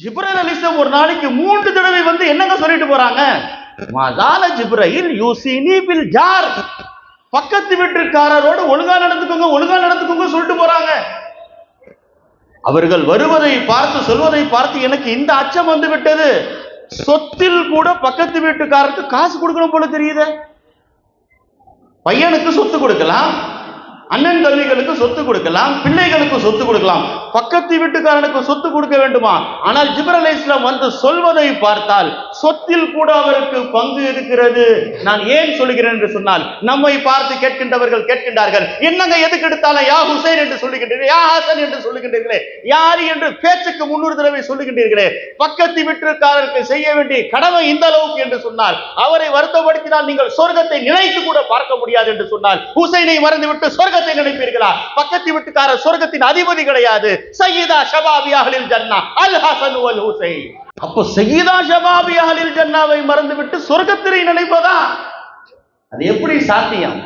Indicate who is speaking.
Speaker 1: ஜிப்ரல் அலிசம் ஒரு நாளைக்கு மூன்று தடவை வந்து என்னங்க சொல்லிட்டு போறாங்க? மதால ஜிப்ரையில் யூசினி பில் ஜார். பக்கத்து வீட்டுக்காரரோடு ஒழுங்கா நடந்துக்கோங்க ஒழுங்கா நடந்துக்கோங்க சொல்லிட்டு போறாங்க. அவர்கள் வருவதை பார்த்து சொல்வதை பார்த்து எனக்கு இந்த அச்சம் வந்து விட்டது. சொத்தில் கூட பக்கத்து வீட்டுக்காரருக்கு காசு கொடுக்கணும் போல தெரியுதே. பையனுக்கு சொத்து கொடுக்கலாம். அண்ணன் தம்பிகளுக்கு சொத்து கொடுக்கலாம் பிள்ளைகளுக்கு சொத்து கொடுக்கலாம். பக்கத்து வீட்டுக்காரனுக்கு சொத்து கொடுக்க வேண்டுமா? ஆனால் ஜிப்ரல் இஸ்லாம் வந்து சொல்வதை பார்த்தால் சொத்தில் கூட அவருக்கு பங்கு இருக்கிறது. நான் ஏன் சொல்லுகிறேன் என்று சொன்னால் நம்மை பார்த்து கேட்கின்றவர்கள் கேட்கின்றார்கள். என்னங்க எதுக்கு எடுத்தாலும் யா ஹுசைன் என்று சொல்லுகின்றீர்கள் யா ஹசன் என்று சொல்லுகின்றீர்களே யார் என்று பேச்சுக்கு முன்னூறு தடவை சொல்லுகின்றீர்களே. பக்கத்து வீட்டுக்காரருக்கு செய்ய வேண்டிய கடமை இந்த அளவுக்கு என்று சொன்னால் அவரை வருத்தப்படுத்தினால் நீங்கள் சொர்க்கத்தை நினைத்து கூட பார்க்க முடியாது என்று சொன்னால் ஹுசைனை மறந்துவிட்டு சொர்க்கத்தை நினைப்பீர்களா? பக்கத்து வீட்டுக்காரர் சொர்க்கத்தின் அதிபதி கிடையாது. சையீதா ஷபாபி அஹ்லில் ஜன்னா அல் ஹசன் அல் ஹுசைன். அப்போ சையீதா ஷபாபி அஹ்லில் ஜன்னாவை மறந்துவிட்டு சொர்க்கத்தினை நினைப்பதா? அது எப்படி சாத்தியம்?